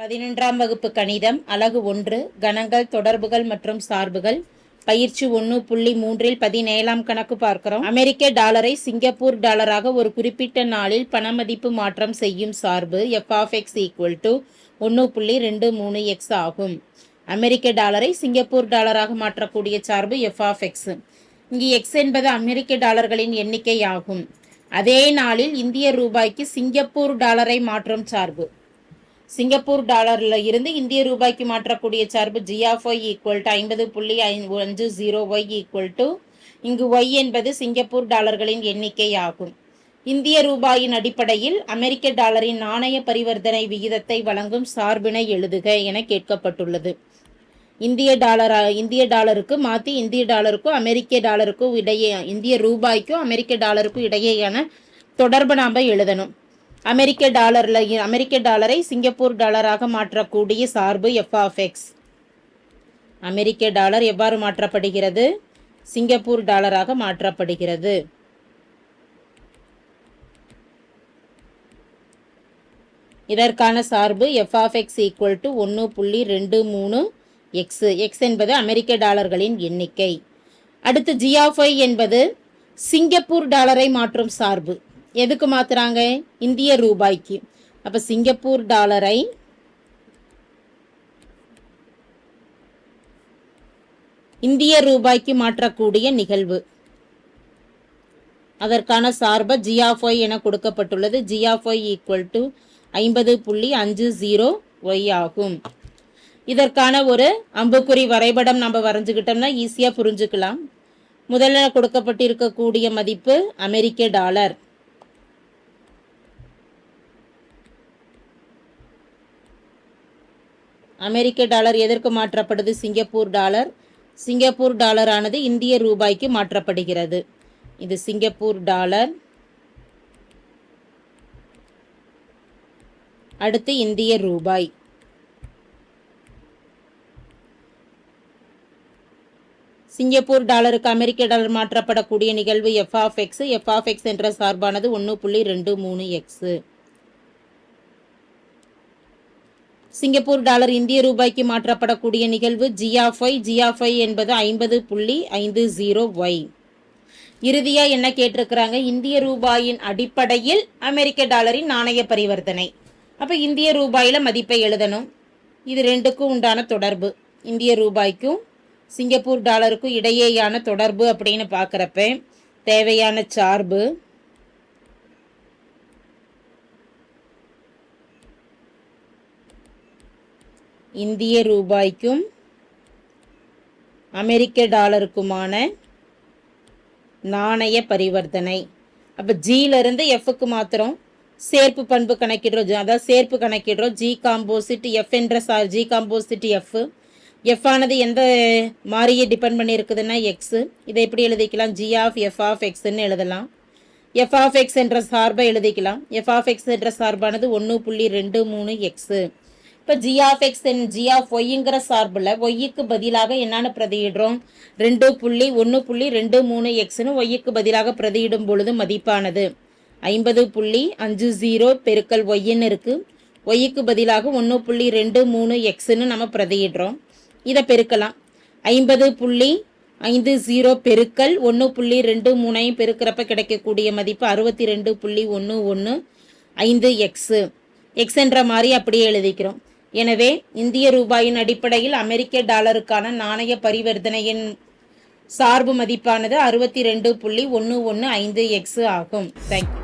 பதினொன்றாம் வகுப்பு கணிதம் அலகு ஒன்று கணங்கள் தொடர்புகள் மற்றும் சார்புகள். பயிற்சி ஒன்று புள்ளி மூன்றில் பதினேழாம் கணக்கு பார்க்கிறோம். அமெரிக்க டாலரை சிங்கப்பூர் டாலராக ஒரு குறிப்பிட்ட நாளில் பணமதிப்பு மாற்றம் செய்யும் சார்பு F of X equal to ஒன்று புள்ளி ரெண்டு மூணு எக்ஸ் ஆகும். அமெரிக்க டாலரை சிங்கப்பூர் டாலராக மாற்றக்கூடிய சார்பு எஃப் ஆஃப் எக்ஸ் இங்கு எக்ஸ் என்பது அமெரிக்க டாலர்களின் எண்ணிக்கை ஆகும் அதே நாளில் இந்திய ரூபாய்க்கு சிங்கப்பூர் டாலரை மாற்றும் சார்பு. சிங்கப்பூர் டாலர்ல இருந்து இந்திய ரூபாய்க்கு மாற்றக்கூடிய சார்பு G of Y equal to ஐம்பது புள்ளி அஞ்சு ஜீரோ ஒய் ஈக்குவல் டு இங்கு ஒய் என்பது சிங்கப்பூர் டாலர்களின் எண்ணிக்கை ஆகும். இந்திய ரூபாயின் அடிப்படையில் அமெரிக்க டாலரின் நாணய பரிவர்த்தனை விகிதத்தை வழங்கும் சார்பினை எழுதுக என கேட்கப்பட்டுள்ளது. இந்திய டாலர் இந்திய டாலருக்கு மாற்றி இந்திய டாலருக்கும் அமெரிக்க டாலருக்கும் இடையே இந்திய ரூபாய்க்கும் அமெரிக்க டாலருக்கும் இடையேயான தொடர்பு நாம் எழுதணும். அமெரிக்க டாலரில் அமெரிக்க டாலரை சிங்கப்பூர் டாலராக மாற்றக்கூடிய சார்பு எஃப்ஆஃப்எக்ஸ் அமெரிக்க டாலர் எவ்வாறு மாற்றப்படுகிறது? சிங்கப்பூர் டாலராக மாற்றப்படுகிறது. இதற்கான சார்பு எஃப்ஆஃப்எக்ஸ் ஈக்குவல் டு ஒன்று புள்ளி ரெண்டு மூணு எக்ஸு எக்ஸ் என்பது அமெரிக்க டாலர்களின் எண்ணிக்கை. அடுத்து ஜி என்பது சிங்கப்பூர் டாலரை மாற்றும் சார்பு. எதுக்கு மாத்துறாங்க? இந்திய ரூபாய்க்கு. அப்ப சிங்கப்பூர் டாலரை இந்திய ரூபாய்க்கு மாற்றக்கூடிய நிகழ்வு. அதற்கான சார்பை ஜி என கொடுக்கப்பட்டுள்ளது. ஜி ஈக்குவல் டு ஐம்பது புள்ளி அஞ்சு ஜீரோ ஒய் ஆகும். இதற்கான ஒரு அம்புக்குறி வரைபடம் நம்ம வரைஞ்சுக்கிட்டோம்னா ஈஸியாக புரிஞ்சுக்கலாம். முதல்ல கொடுக்கப்பட்டிருக்கக்கூடிய மதிப்பு அமெரிக்க டாலர். அமெரிக்க டாலர் எதற்கு மாற்றப்படுது? Singapore dollar. சிங்கப்பூர் டாலரானது இந்திய ரூபாய்க்கு மாற்றப்படுகிறது. இது சிங்கப்பூர் டாலர். அடுத்து இந்திய ரூபாய். சிங்கப்பூர் டாலருக்கு அமெரிக்க டாலர் மாற்றப்படக்கூடிய நிகழ்வு எஃப்ஆஃப் எக்ஸ் எஃப்ஆஃப் எக்ஸ் என்ற சார்பானது ஒன்று புள்ளி ரெண்டு மூணு எக்ஸு சிங்கப்பூர் டாலர் இந்திய ரூபாய்க்கு மாற்றப்படக்கூடிய நிகழ்வு ஜியாஃபை ஜியாஃபை என்பது ஐம்பது புள்ளி ஐந்து ஜீரோ ஒய். இறுதியாக என்ன கேட்டிருக்கிறாங்க? இந்திய ரூபாயின் அடிப்படையில் அமெரிக்க டாலரின் நாணய பரிவர்த்தனை. அப்போ இந்திய ரூபாயில் மதிப்பை எழுதணும். இது ரெண்டுக்கும் உண்டான தொடர்பு. இந்திய ரூபாய்க்கும் சிங்கப்பூர் டாலருக்கும் இடையேயான தொடர்பு அப்படின்னு பார்க்குறப்ப தேவையான சார்பு இந்திய ரூபாய்க்கும் அமெரிக்க டாலருக்குமான நாணய பரிவர்த்தனை. அப்போ ஜியிலிருந்து எஃப்க்கு மாத்திரம் சேர்ப்பு பண்பு கணக்கிடுறோம். அதாவது சேர்ப்பு கணக்கிடுறோம். ஜி காம்போசிட் எஃப் என்ற சார் ஜி காம்போசிட் எஃப் எஃப் ஆனது எந்த மாறியை டிபெண்ட் பண்ணியிருக்குதுன்னா எக்ஸு இதை எப்படி எழுதிக்கலாம்? ஜி ஆஃப் எஃப் ஆஃப் எக்ஸ்ன்னு எழுதலாம். எஃப் ஆஃப் எக்ஸ் என்ற சார்பை எழுதிக்கலாம். எஃப் ஆஃப் எக்ஸ் என்ற சார்பானது ஒன்று புள்ளி ரெண்டு மூணு எக்ஸு இப்போ ஜி ஆஃப் எக்ஸ் என் ஜி ஆஃப் ஒய்ங்கிற சார்பில் ஒய்யுக்கு பதிலாக என்னென்னு பிரதியிடுறோம்? ரெண்டு புள்ளி ஒன்று புள்ளி ரெண்டு மூணு எக்ஸ்னு ஒய்யுக்கு பதிலாக பிரதியிடும் பொழுது மதிப்பானது. ஐம்பது புள்ளி அஞ்சு ஜீரோ பெருக்கல் ஒய்ன்னு இருக்குது ஒய்யுக்கு பதிலாக ஒன்று புள்ளி ரெண்டு மூணு எக்ஸ்னு நம்ம பிரதியிடுறோம். இதை பெருக்கலாம். ஐம்பது புள்ளி ஐந்து ஜீரோ பெருக்கல் ஒன்று புள்ளி ரெண்டு மூணையும் பெருக்கிறப்ப கிடைக்கக்கூடிய மதிப்பு அறுபத்தி ரெண்டு புள்ளி ஒன்று ஒன்று ஐந்து எக்ஸு எக்ஸ் என்ற மாதிரி அப்படியே எழுதிக்கிறோம். எனவே இந்திய ரூபாயின் அடிப்படையில் அமெரிக்க டாலருக்கான நாணய பரிவர்த்தனையின் சார்பு மதிப்பானது அறுபத்தி ரெண்டு புள்ளி ஒன்று ஒன்று ஐந்து எக்ஸு ஆகும். தேங்க்யூ